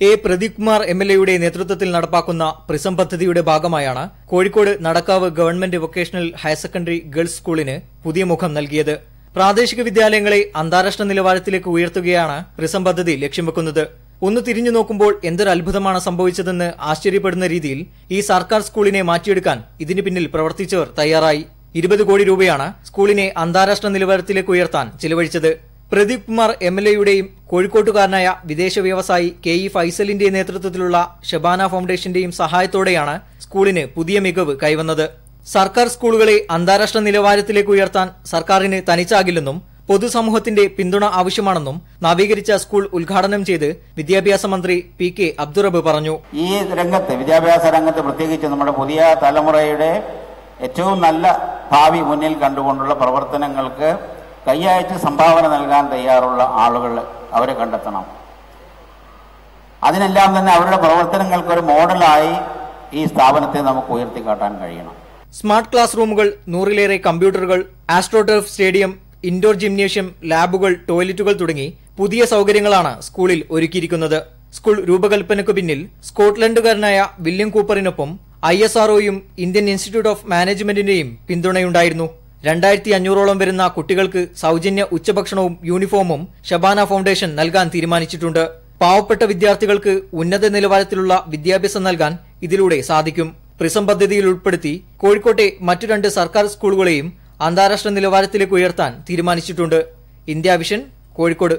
A Pradeep Kumar M L എയുടെ നേതൃത്വത്തിൽ നടപ്പാക്കുന്ന പ്രിസം പദ്ധതിയുടെ ഭാഗമായാണ് Kozhikode Nadakkavu government vocational higher secondary girls സ്കൂളിന് പുതിയ മുഖം നൽകിയത്. പ്രാദേശിക വിദ്യാലയങ്ങളെ അന്താരാഷ്ട്ര നിലവാരത്തിലേക്ക് ഉയർത്തുകയാണ് പ്രിസം പദ്ധതി ലക്ഷ്യം വെക്കുന്നത്. ഒന്ന് തിരിഞ്ഞു നോക്കുമ്പോൾ എന്തൊരു അത്ഭുതമാണ് സംഭവിച്ചതെന്ന് ആശ്ചര്യപ്പെടുന്ന രീതിയിൽ ഈ സർക്കാർ സ്കൂളിനെ മാറ്റിയെടുക്കാൻ ഇതിന് പിന്നിൽ പ്രവർത്തിച്ചവർ തയ്യാറായി. ഇരുപത് കോടി രൂപയാണ് സ്കൂളിനെ അന്താരാഷ്ട്ര നിലവാരത്തിലേക്ക് ഉയർത്താൻ ചിലവഴിച്ചത്. പ്രദീപ് കുമാർ എം എൽ എയുടെയും കോഴിക്കോട്ടുകാരനായ വിദേശ വ്യവസായി കെ ഇ ഫൈസലിന്റെ നേതൃത്വത്തിലുള്ള ഷബാന ഫൗണ്ടേഷന്റെയും സഹായത്തോടെയാണ് സ്കൂളിന് പുതിയ മികവ് കൈവന്നത്. സർക്കാർ സ്കൂളുകളെ അന്താരാഷ്ട്ര നിലവാരത്തിലേക്ക് ഉയർത്താൻ സർക്കാരിന് തനിച്ചാകില്ലെന്നും പൊതുസമൂഹത്തിന്റെ പിന്തുണ ആവശ്യമാണെന്നും നവീകരിച്ച സ്കൂൾ ഉദ്ഘാടനം ചെയ്ത് വിദ്യാഭ്യാസ മന്ത്രി പി കെ അബ്ദുറബ് പറഞ്ഞു. ഈ രംഗത്ത് വിദ്യാഭ്യാസ രംഗത്ത് പ്രത്യേകിച്ച് നമ്മുടെ പുതിയ തലമുറയുടെ ഏറ്റവും നല്ല ഭാവി മുന്നിൽ കണ്ടുകൊണ്ടുള്ള പ്രവർത്തനങ്ങൾക്ക് കൈയയച്ച് സംഭാവന നൽകാൻ തയ്യാറുള്ള ആളുകൾ അവരെ കണ്ടെത്തണം. അതിനെല്ലാം തന്നെ അവരുടെ പ്രവർത്തനങ്ങൾക്ക് ഒരു മോഡലായി ഈ സ്ഥാപനത്തെ നമുക്ക് ഉയർത്തിക്കാട്ടാൻ കഴിയണം. സ്മാർട്ട് ക്ലാസ് റൂമുകൾ നൂറിലേറെ കമ്പ്യൂട്ടറുകൾ ആസ്ട്രോടർഫ് സ്റ്റേഡിയം ഇൻഡോർ ജിംനേഷ്യം ലാബുകൾ ടോയ്ലറ്റുകൾ തുടങ്ങി പുതിയ സൗകര്യങ്ങളാണ് സ്കൂളിൽ ഒരുക്കിയിരിക്കുന്നത്. സ്കൂൾ രൂപകൽപ്പനയ്ക്ക് പിന്നിൽ സ്കോട്ട്ലൻഡുകാരനായ വില്യം കൂപ്പറിനൊപ്പം ഐ എസ് ആർഒയും ഇന്ത്യൻ ഇൻസ്റ്റിറ്റ്യൂട്ട് ഓഫ് മാനേജ്മെന്റിന്റെയും പിന്തുണയുണ്ടായിരുന്നു. രണ്ടായിരത്തി അഞ്ഞൂറോളം വരുന്ന കുട്ടികൾക്ക് സൗജന്യ ഉച്ചഭക്ഷണവും യൂണിഫോമും ഷബാന ഫൌണ്ടേഷൻ നൽകാൻ തീരുമാനിച്ചിട്ടുണ്ട്. പാവപ്പെട്ട വിദ്യാർത്ഥികൾക്ക് ഉന്നത നിലവാരത്തിലുള്ള വിദ്യാഭ്യാസം നൽകാൻ ഇതിലൂടെ സാധിക്കും. പ്രിസം പദ്ധതിയിൽ ഉൾപ്പെടുത്തി കോഴിക്കോട്ടെ മറ്റു രണ്ട് സർക്കാർ സ്കൂളുകളെയും അന്താരാഷ്ട്ര നിലവാരത്തിലേക്ക് ഉയർത്താൻ തീരുമാനിച്ചിട്ടുണ്ട്. India vision Kozhikode.